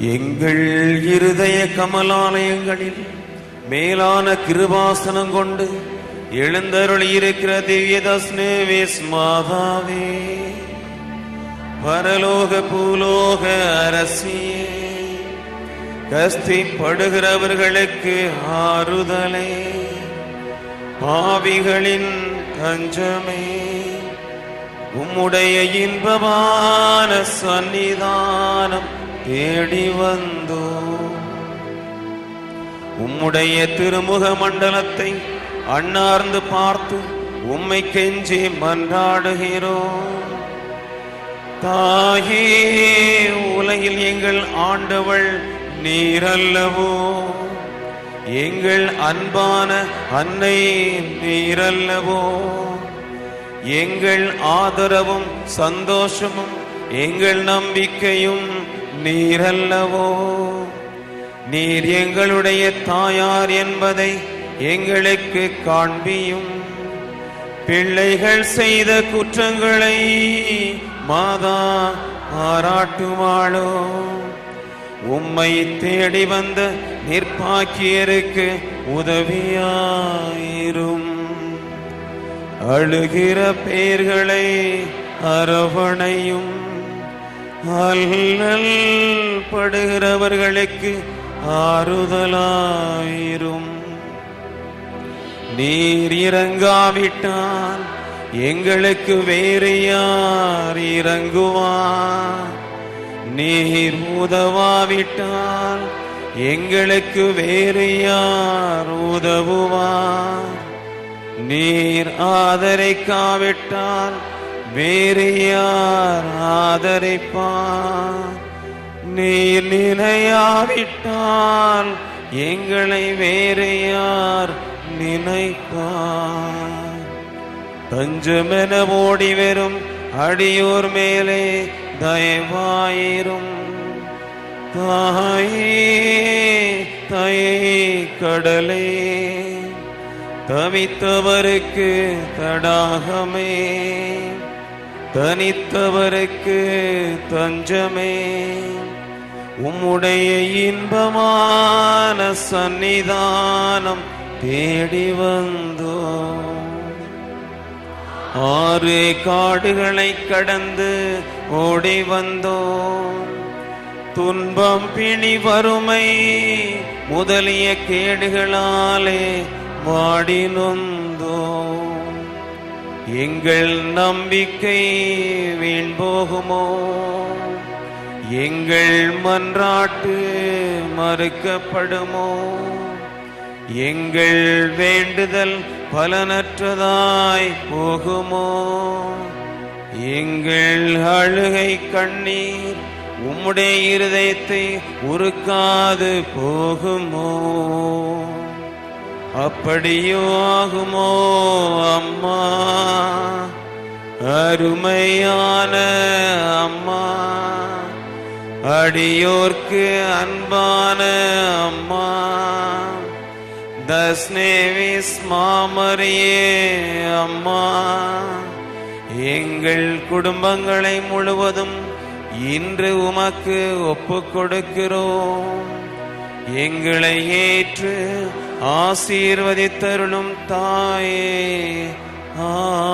எங்கள் இருதய கமலாலயங்களில் மேலான கிருபாசனம் கொண்டு எழுந்தருளி இருக்கிற திவ்யதஸ்னேவிஸ் மாதாவே பரலோக பூலோக அரசியே கஸ்திப்படுகிறவர்களுக்கு ஆறுதலே. பாவிகளின் தஞ்சமே உம்முடைய இன்பமான சன்னிதானம் தேடி வந்தோ. உம்முடைய திருமுக மண்டலத்தை அண்ணார்ந்து பார்த்து உம்மை கெஞ்சி மன்றாடுகிறோம் தாயே உலகில் எங்கள் ஆண்டவள் நீரல்லவோ. எங்கள் அன்பான அன்னை நீரல்லவோ. எங்கள் ஆதரவும் சந்தோஷமும் எங்கள் நம்பிக்கையும் நீரல்லவோ? நீர் எங்களுடைய தாயார் என்பதை எங்களுக்கு காண்பியும். பிள்ளைகள் செய்த குற்றங்களை மாதா பாராட்டுவாளோ? உம்மை தேடி வந்த நிற்பாக்கியருக்கு உதவியாயிரும். அழுகிற பேர்களை அரவணையும். அல்லல் படுகிறவர்களுக்கு ஆறுதலாயிரும். நீர் இறங்காவிட்டால் எங்களுக்கு வேறு யார் இறங்குவார்? நீர் உதவாவிட்டால் எங்களுக்கு வேறு யார் உதவுவார் நீர் ஆதரிக்காவிட்டால் வேறு யார் ஆதரிப்பான் நீர் நினையாவிட்டால் எங்களை வேறு யார் நினைப்பார்? தஞ்சமென ஓடி வரும் அடியோர் மேலே தயவாயிரும். தாயே தயை கடலே தவித்தவருக்கு தடாகமே. தனித்தவருக்கு தஞ்சமே. உம்முடைய இன்பமான சந்நிதானம் தேடி வந்தோம் ஆறு காடுகளை கடந்து ஓடி வந்தோம் துன்பம் பிணி வறுமை முதலிய கேடுகளாலே வாடி நொந்தோம் எங்கள் நம்பிக்கை வீண் போகுமோ? எங்கள் மன்றாட்டு மறுக்கப்படுமோ? எங்கள் வேண்டுதல் பலனற்றதாய் போகுமோ? எங்கள் அழுகை கண்ணீர் உம்முடைய இருதயத்தை உருக்காது போகுமோ? அப்படியோ ஆகுமோ அம்மா? அருமையான அம்மா. அடியோர்க்கு அன்பான அம்மா. தஸ்னேவிஸ் மாமரியே அம்மா. எங்கள் குடும்பங்களை முழுவதும் இன்று உமக்கு ஒப்பு கொடுக்கிறோம் எங்களை ஏற்று ஆசீர்வதித்தருளும் தாயே. ஆ